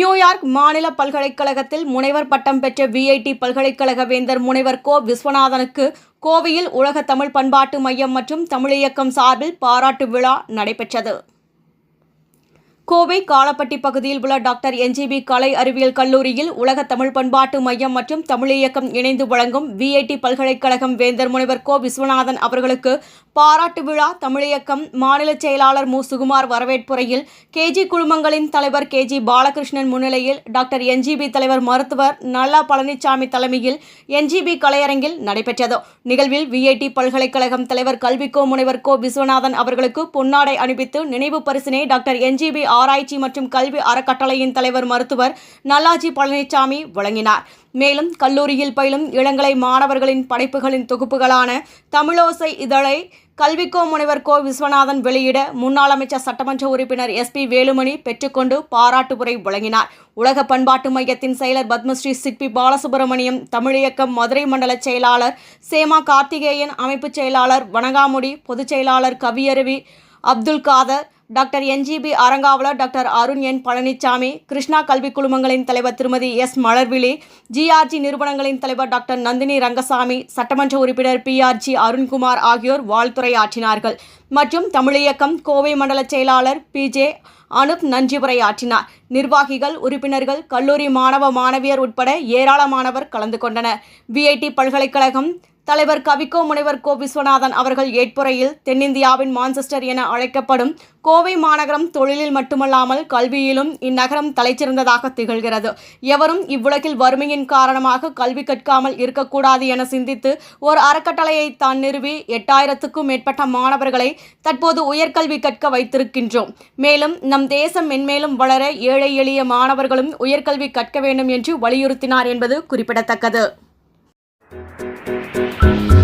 New York மாநில பல்கலைக்கழகத்தில் முனைவர் பட்டம் பெற்ற விஐடி பல்கலைக்கழக வேந்தர் முனைவர் கோ விஸ்வநாதனுக்கு கோவையில் உலக தமிழ் பண்பாட்டு மையம் மற்றும் தமிழியக்கம் சார்பில் பாராட்டு விழா நடைபெற்றது. கோவை காலப்பட்டி பகுதியில் உள்ள டாக்டர் என்ஜிபி கலை அறிவியல் கல்லூரியில் உலக தமிழ் பண்பாட்டு மையம் மற்றும் தமிழியக்கம் இணைந்து வழங்கும் விஐடி பல்கலைக்கழகம் வேந்தர் முனைவர் கோ விஸ்வநாதன் அவர்களுக்கு பாராட்டு விழா தமிழியக்கம் மாநில செயலாளர் மு. சுகுமார் வரவேற்புரையில் கேஜி குழுமங்களின் தலைவர் கேஜி பாலகிருஷ்ணன் முன்னிலையில் டாக்டர் என்ஜிபி தலைவர் மருத்துவர் நல்லா பழனிசாமி தலைமையில் என்ஜிபி கலையரங்கில் நடைபெற்றது. நிகழ்வில் விஐடி பல்கலைக்கழகம் தலைவர் கல்விக்கோ முனைவர் கோ விஸ்வநாதன் அவர்களுக்கு பொன்னாடை அணிவித்து நினைவு பரிசினை டாக்டர் என்ஜிபி ஆராய்ச்சி மற்றும் கல்வி அறக்கட்டளையின் தலைவர் மருத்துவர் நல்லாஜி பழனிசாமி வழங்கினார். மேலும் கல்லூரியில் பயிலும் இளங்கலை மாணவர்களின் படைப்புகளின் தொகுப்புகளான தமிழோசை இதழை கல்விக்கோ முனைவர் கோ விஸ்வநாதன் வெளியிட முன்னாள் அமைச்சர் சட்டமன்ற உறுப்பினர் எஸ் பி வேலுமணி பெற்றுக்கொண்டு பாராட்டுப்புரை வழங்கினார். உலக பண்பாட்டு மையத்தின் செயலர் பத்மஸ்ரீ சிற்பி பாலசுப்ரமணியம் தமிழியக்கம் மதுரை மண்டல செயலாளர் சேமா கார்த்திகேயன் அமைப்புச் செயலாளர் வணங்காமுடி பொதுச் செயலாளர் கவியருவி அப்துல் காதர் டாக்டர் என்ஜிபி அரங்காவலர் டாக்டர் அருண் என் பழனிசாமி கிருஷ்ணா கல்விக் குழுமங்களின் தலைவர் திருமதி எஸ் மலர்விழி ஜிஆர்ஜி நிறுவனங்களின் தலைவர் டாக்டர் நந்தினி ரங்கசாமி சட்டமன்ற உறுப்பினர் பிஆர்ஜி அருண்குமார் ஆகியோர் வாழ்த்துரையாற்றினார்கள் மற்றும் தமிழியக்கம் கோவை மண்டல செயலாளர் பிஜே அனுப் நன்றி உரையாற்றினார் நிர்வாகிகள் உறுப்பினர்கள் கல்லூரி மாணவ மாணவியர் உட்பட ஏராளமானவர் கலந்து கொண்டனர். விஐடி பல்கலைக்கழகம் தலைவர் கவிக்கோ முனைவர் கோ விஸ்வநாதன் அவர்கள் ஏற்புரையில் தென்னிந்தியாவின் மான்செஸ்டர் என அழைக்கப்படும் கோவை மாநகரம் தொழிலில் மட்டுமல்லாமல் கல்வியிலும் இந்நகரம் தலைச்சிறந்ததாக திகழ்கிறது. எவரும் இவ்வுலகில் வறுமையின் காரணமாக கல்வி கற்காமல் இருக்கக்கூடாது என சிந்தித்து ஒரு அறக்கட்டளையை தான் நிறுவி எட்டாயிரத்துக்கும் மேற்பட்ட மாணவர்களை தற்போது உயர்கல்வி கற்க வைத்திருக்கின்றோம். மேலும் நம் தேசம் மென்மேலும் வளர ஏழை எளிய மாணவர்களும் உயர்கல்வி கற்க வேண்டும் என்று வலியுறுத்தினார் என்பது குறிப்பிடத்தக்கது. Bye.